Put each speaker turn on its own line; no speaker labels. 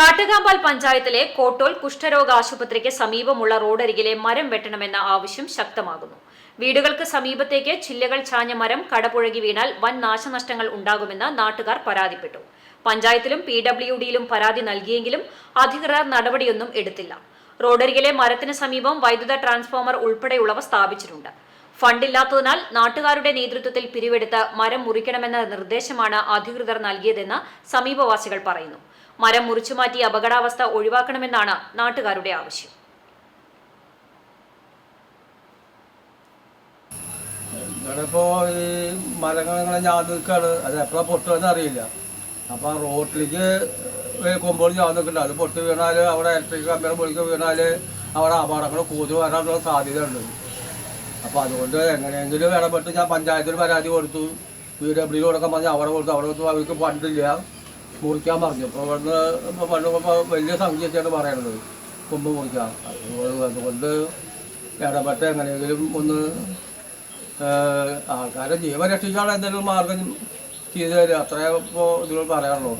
കാട്ടുകാമ്പാൽ പഞ്ചായത്തിലെ കോട്ടോൽ കുഷ്ഠരോഗ ആശുപത്രിക്ക് സമീപമുള്ള റോഡരികിലെ മരം വെട്ടണമെന്ന ആവശ്യം ശക്തമാകുന്നു. വീടുകൾക്ക് സമീപത്തേക്ക് ചില്ലകൾ ചാഞ്ഞ മരം കടപുഴകി വീണാൽ വൻ നാശനഷ്ടങ്ങൾ ഉണ്ടാകുമെന്ന് നാട്ടുകാർ പരാതിപ്പെട്ടു. പഞ്ചായത്തിലും പി ഡബ്ല്യു ഡിയിലും പരാതി നൽകിയെങ്കിലും അധികൃതർ നടപടിയൊന്നും എടുത്തില്ല. റോഡരികിലെ മരത്തിന് സമീപം വൈദ്യുത ട്രാൻസ്ഫോമർ ഉൾപ്പെടെയുള്ളവ സ്ഥാപിച്ചിട്ടുണ്ട്. ഫണ്ടില്ലാത്തതിനാൽ നാട്ടുകാരുടെ നേതൃത്വത്തിൽ പിരിവെടുത്ത് മരം മുറിക്കണമെന്ന നിർദ്ദേശമാണ് അധികൃതർ നൽകിയതെന്ന് സമീപവാസികൾ പറയുന്നു. മരം മുറിച്ചുമാറ്റി അപകടാവസ്ഥ ഒഴിവാക്കണമെന്നാണ് നാട്ടുകാരുടെ ആവശ്യം.
ഇപ്പോ ഈ മരങ്ങൾ ഇങ്ങനെ ഞാൻ നിൽക്കാണ്. അത് എപ്പോഴാ പൊട്ടുമെന്ന് അറിയില്ല. അപ്പൊ ആ റോട്ടിലേക്ക് കൊമ്പോൾ ഞാൻ അത് പൊട്ടി വീണാൽ അവിടെ ഇലക്ട്രിക് കമ്പിയുടെ പൊളിക്ക് വീണാൽ അവിടെ അപകടങ്ങൾ കൂടുതൽ വരാനുള്ള സാധ്യത ഉണ്ട് അപ്പൊ അതുകൊണ്ട് എങ്ങനെയെങ്കിലും ഇടപെട്ട് ഞാൻ പഞ്ചായത്തിൽ പരാതി കൊടുത്തു. പി ഡബ്ല്യു കൊടുക്കാൻ പറഞ്ഞ് അവിടെ കൊടുത്തു. അവിടെ കൊടുത്തു. അവർക്ക് ഫണ്ടില്ല. മുറിക്കാൻ പറഞ്ഞു. അപ്പോൾ ഇവിടുന്ന് പണ്ട് വലിയ സംഖ്യ വെച്ചാണ് പറയണത് കൊമ്പ് മുറിക്കാം അതുകൊണ്ട് ഇടപെട്ട എങ്ങനെയെങ്കിലും ഒന്ന് ആൾക്കാരെ ജീവൻ രക്ഷിക്കാനുള്ള എന്തെങ്കിലും മാർഗം ചെയ്തു തരിക. അത്രേ ഇപ്പോൾ ഇതിൽ പറയാനുള്ളൂ.